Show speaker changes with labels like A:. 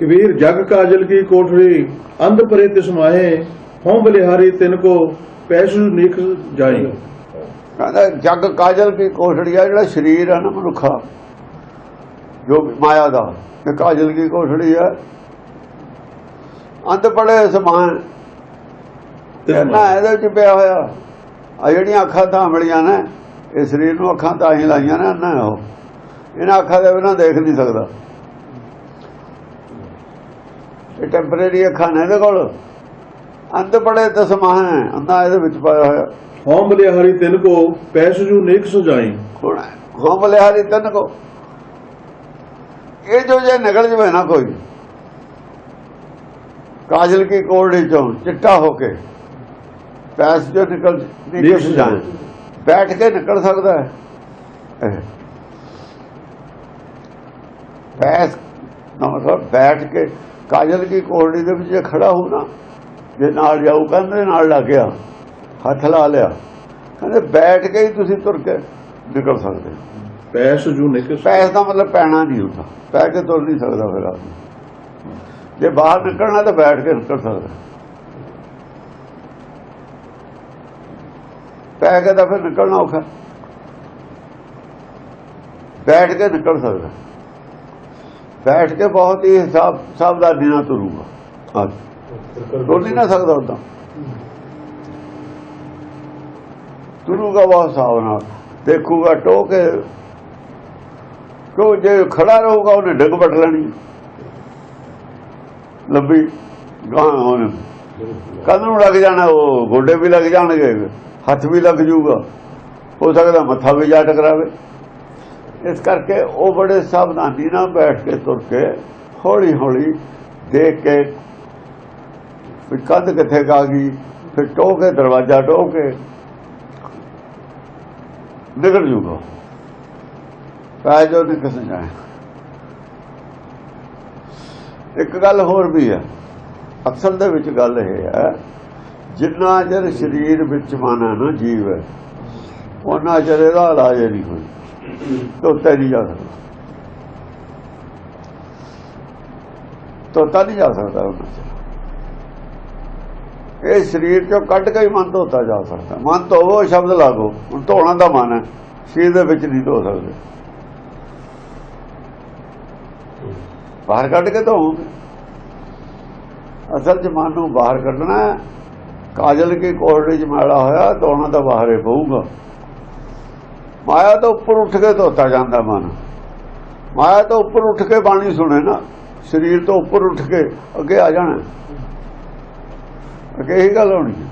A: ਕਬੀਰ ਜਗ ਕਾਜਲ ਕੀ ਕੋਠੜੀ ਅੰਧ ਪਰੇ ਤਿਸ ਮਾਹੇ ਹਉ ਬਲਿਹਾਰੀ ਤਿਨ ਕੋ ਪੈਸੂ ਨਿਖ ਜਾਈ
B: ਕਹਿੰਦਾ ਜਗ ਕਾਜਲ ਕੀ ਕੋਠੜੀ ਆ ਜਿਹੜਾ ਸਰੀਰ ਹੈ ਨਾ ਮਨੁੱਖਾ ਜੋ ਮਾਇਆ ਦਾ ਇਹ ਕਾਜਲ ਕੀ ਕੋਠੜੀ ਹੈ ਅੰਤ ਪੜੇ ਸਮਾਨ ਨਾ। ਇਹਦੇ ਵਿੱਚ ਪਿਆ ਹੋਇਆ। ਆ ਜਿਹੜੀਆਂ ਅੱਖਾਂ ਤਾਂ ਮਿਲੀਆਂ ਨੇ ਇਹ ਸਰੀਰ ਨੂੰ ਅੱਖਾਂ ਤਾਂ ਹੀ ਲਾਈਆਂ ਨੇ ਨਾ ਉਹ। ਇਹਨਾਂ ਅੱਖਾਂ ਦੇ ਬਿਨਾਂ ਦੇਖ ਨਹੀਂ ਸਕਦਾ। ਇਹ ਟੈਂਪਰੇਰੀ ਅੱਖਾਂ ਨੇ ਇਹਦੇ ਕੋਲ। ਅੰਤ ਪੜੇ ਤਸਮਾਨ ਅੰਨਾ ਇਹਦੇ ਵਿੱਚ ਪਾਇਆ ਹੋਇਆ।
A: ਹਉ ਬਲਿਹਾਰੀ ਤਿਨ ਕੋ ਪੈਸੂ ਨਿਖ ਸੁਜਾਈ
B: ਹੁਣ ਹਾਂ? ਬਲਿਹਾਰੀ ਤਨ ਕੋ। ਇਹ ਜੋ ਜੇ ਨਿਕਲ ਜਵੇ ਨਾ ਕੋਈ ਕਾਜਲ ਕੀ ਕੋਰੜੀ ਚੋਂ ਚਿੱਟਾ ਹੋ ਕੇ। ਪੈਸ ਜੋ ਨਿਕਲ ਨਿਕਲ ਜਾਏ ਬੈਠ ਕੇ ਨਿਕਲ ਸਕਦਾ ਹੈ। ਪੈਸ ਨਾ ਮਤਲਬ ਬੈਠ ਕੇ ਕਾਜਲ ਕੀ ਕੋਰੜੀ ਦੇ ਵਿੱਚ ਜੇ ਖੜਾ ਹੋ ਨਾ ਜੇ ਨਾਲ ਜਾਊ ਕਹਿੰਦੇ ਨਾਲ ਲੱਗ ਗਿਆ ਹੱਥ ਲਾ ਲਿਆ। ਕਹਿੰਦੇ ਬੈਠ ਕੇ ਹੀ ਤੁਸੀਂ ਤੁਰ ਕੇ ਨਿਕਲ ਸਕਦੇ।
A: ਪੈਸੂ ਨਿਖ
B: ਪੈਸ ਦਾ ਮਤਲਬ ਪੈਣਾ ਨਹੀਂ ਹੁੰਦਾ। ਪੈ ਕੇ ਤੁਰ ਨਹੀਂ ਸਕਦਾ ਫਿਰ ਆਦਮੀ। ਜੇ ਬਾਹਰ ਨਿਕਲਣਾ ਤਾਂ ਬੈਠ ਕੇ ਨਿਕਲ ਸਕਦਾ। ਪੈ ਕੇ ਤਾਂ ਫਿਰ ਨਿਕਲਣਾ ਔਖਾ। ਬੈਠ ਕੇ ਨਿਕਲ ਸਕਦਾ। ਬੈਠ ਕੇ ਬਹੁਤ ਹੀ ਹਿਸਾਬ ਦਾ ਨਾਲ ਤੁਰੂਗਾ। ਤੁਰ ਨਹੀਂ ਨਾ ਸਕਦਾ ਉਦਾਂ ਤੁਰੂਗਾ ਬਹੁਤ ਹਿਸਾਬ ਨਾਲ। ਦੇਖੂਗਾ ਟੋ ਕੇ ਕਿਉਂ ਜੇ ਖੜਾ ਰਹੂਗਾ, ਉਹਨੇ ਡਿੱਗ ਪਟ ਲੈਣੀ। ਲੰਬੀ ਗਾਂ ਉਹਨੇ। ਕੰਨ ਨੂੰ ਲੱਗ ਜਾਣਾ, ਉਹ ਗੋਡੇ ਵੀ ਲੱਗ ਜਾਣਗੇ, ਹੱਥ ਵੀ ਲੱਗ ਜਾਊਗਾ। ਹੋ ਸਕਦਾ ਮੱਥਾ ਵੀ ਜਾ ਟਕਰਾਵੇ। ਇਸ ਕਰਕੇ ਉਹ ਬੜੇ ਸਾਵਧਾਨੀ ਨਾਲ ਬੈਠ ਕੇ ਤੁਰ ਕੇ ਹੌਲੀ ਹੌਲੀ ਦੇਖ ਕੇ ਵੀ ਕੰਧ ਕਿੱਥੇ ਕਾ ਗਈ, ਫਿਰ ਟੋਹ ਕੇ, ਦਰਵਾਜ਼ਾ ਟੋਹ ਕੇ ਨਿਕਲ ਜੂਗਾ। ਪੈ ਜੋ ਨਿਕਲ ਜਾਏ। ਇੱਕ ਗੱਲ ਹੋਰ ਵੀ ਹੈ। ਅਕਸਰ ਦੇ ਵਿੱਚ ਗੱਲ ਇਹ ਹੈ, ਜਿੰਨਾ ਚਿਰ ਸਰੀਰ ਵਿੱਚ ਮਨ ਹੈ ਨਾ ਜੀਵ ਹੈ, ਉਹਨਾਂ ਚਿਰ ਇਹਦਾ ਇਲਾਜ ਨਹੀਂ ਹੋਈ ਤੋਤਾ ਨਹੀਂ ਜਾ ਸਕਦਾ। ਤੋਤਾ ਨਹੀਂ ਜਾ ਸਕਦਾ ਉਹਨਾਂ ਇਹ ਸਰੀਰ ਚੋਂ ਕੱਢ ਕੇ ਹੀ ਮਨ ਧੋਤਾ ਜਾ ਸਕਦਾ। ਮਨ ਧੋਵੋ ਸ਼ਬਦ ਲਾਗੋ। ਹੁਣ ਧੋਣਾ ਦਾ ਮਨ ਹੈ। ਸਰੀਰ ਦੇ ਵਿੱਚ ਨਹੀਂ ਧੋ ਸਕਦੇ। ਬਾਹਰ ਕੱਢ ਕੇ ਧੋਵੋਗੇ। ਅਸਲ ਚ ਮਨ ਨੂੰ ਬਾਹਰ ਕੱਢਣਾ ਕਾਜਲ ਕੀ ਕੋਰੜੀ ਚ ਮਾੜਾ ਹੋਇਆ, ਧੋਣਾ ਤਾਂ ਬਾਹਰੇ ਪਊਗਾ। ਮਾਇਆ ਤੋਂ ਉੱਪਰ ਉੱਠ ਕੇ ਧੋਤਾ ਜਾਂਦਾ ਮਨ। ਮਾਇਆ ਤੋਂ ਉੱਪਰ ਉੱਠ ਕੇ ਬਾਣੀ ਸੁਣੇ ਨਾ, ਸਰੀਰ ਤੋਂ ਉੱਪਰ ਉੱਠ ਕੇ ਅੱਗੇ ਆ ਜਾਣਾ। ਅੱਗੇ ਇਹੀ ਗੱਲ ਹੋਣੀ ਹੈ।